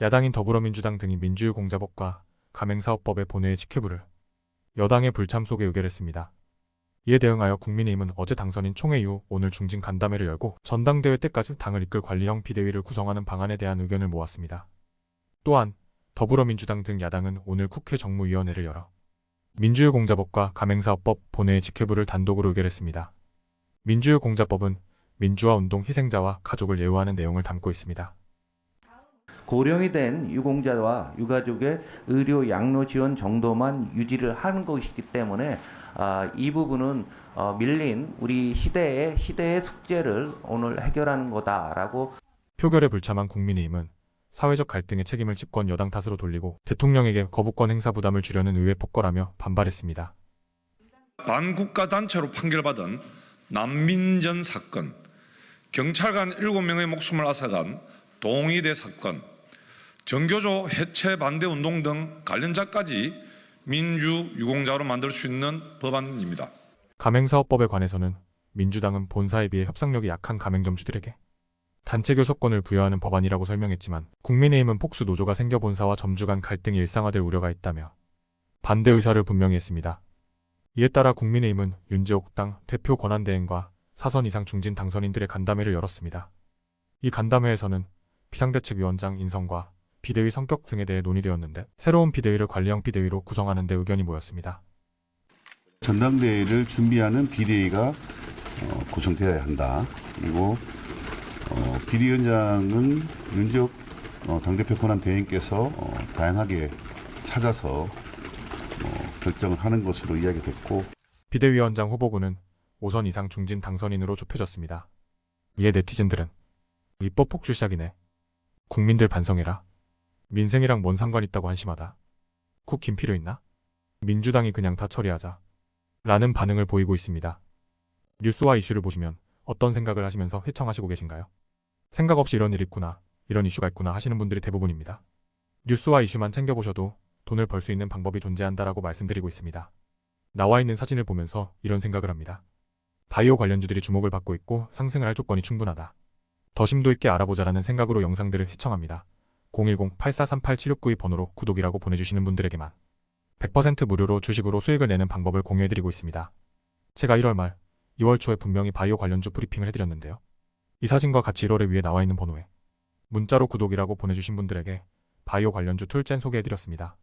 야당인 더불어민주당 등이 민주유공자법과 가맹사업법의 본회의 직회부를 여당의 불참 속에 의결했습니다. 이에 대응하여 국민의힘은 어제 당선인 총회 이후 오늘 중진 간담회를 열고 전당대회 때까지 당을 이끌 관리형 비대위를 구성하는 방안에 대한 의견을 모았습니다. 또한 더불어민주당 등 야당은 오늘 국회 정무위원회를 열어 민주유공자법과 가맹사업법 본회의 직회부를 단독으로 의결했습니다. 민주유공자법은 민주화 운동 희생자와 가족을 예우하는 내용을 담고 있습니다. 고령이 된 유공자와 유가족의 의료 양로 지원 정도만 유지를 하는 것이기 때문에 아, 이 부분은 어, 밀린 우리 시대의 시대의 숙제를 오늘 해결하는 거다라고 표결에 불참한 국민의힘은 사회적 갈등의 책임을 집권 여당 탓으로 돌리고 대통령에게 거부권 행사 부담을 주려는 의회 폭거라며 반발했습니다. 반국가 단체로 판결받은 난민전 사건, 경찰관 7명의 목숨을 앗아간 동의대 사건, 정교조 해체 반대 운동 등 관련자까지 민주 유공자로 만들 수 있는 법안입니다. 가맹사업법에 관해서는 민주당은 본사에 비해 협상력이 약한 가맹점주들에게 단체 교섭권을 부여하는 법안이라고 설명했지만 국민의힘은 폭수 노조가 생겨 본사와 점주 간 갈등이 일상화될 우려가 있다며 반대 의사를 분명히 했습니다. 이에 따라 국민의힘은 윤재옥 당 대표 권한대행과 사선 이상 중진 당선인들의 간담회를 열었습니다. 이 간담회에서는 비상대책위원장 인선과 비대위 성격 등에 대해 논의되었는데 새로운 비대위를 관리형 비대위로 구성하는 데 의견이 모였습니다. 전당대회를 준비하는 비대위가 어, 구성되어야 한다. 그리고 어, 비대위원장은 윤지혁 어, 당대표 권한 대행께서 어, 다양하게 찾아서 어, 결정을 하는 것으로 이야기됐고 비대위원장 후보군은 5선 이상 중진 당선인으로 좁혀졌습니다. 이에 네티즌들은 입법 폭주시작이네. 국민들 반성해라. 민생이랑 뭔 상관 있다고 한심하다. 쿡김 필요 있나? 민주당이 그냥 다 처리하자. 라는 반응을 보이고 있습니다. 뉴스와 이슈를 보시면 어떤 생각을 하시면서 회청하시고 계신가요? 생각 없이 이런 일이 있구나, 이런 이슈가 있구나 하시는 분들이 대부분입니다. 뉴스와 이슈만 챙겨보셔도 돈을 벌 수 있는 방법이 존재한다라고 말씀드리고 있습니다. 나와 있는 사진을 보면서 이런 생각을 합니다. 바이오 관련주들이 주목을 받고 있고 상승을 할 조건이 충분하다. 더 심도 있게 알아보자라는 생각으로 영상들을 시청합니다. 010-8438-7692 번호로 구독이라고 보내주시는 분들에게만 100% 무료로 주식으로 수익을 내는 방법을 공유해드리고 있습니다. 제가 1월 말, 2월 초에 분명히 바이오 관련주 브리핑을 해드렸는데요. 이 사진과 같이 1월에 위에 나와 있는 번호에 문자로 구독이라고 보내주신 분들에게 바이오 관련주 툴젠 소개해드렸습니다.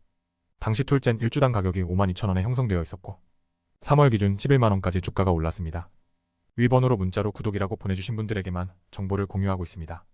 당시 툴젠 1주당 가격이 52,000원에 형성되어 있었고 3월 기준 11만원까지 주가가 올랐습니다. 위 번호로 문자로 구독이라고 보내주신 분들에게만 정보를 공유하고 있습니다.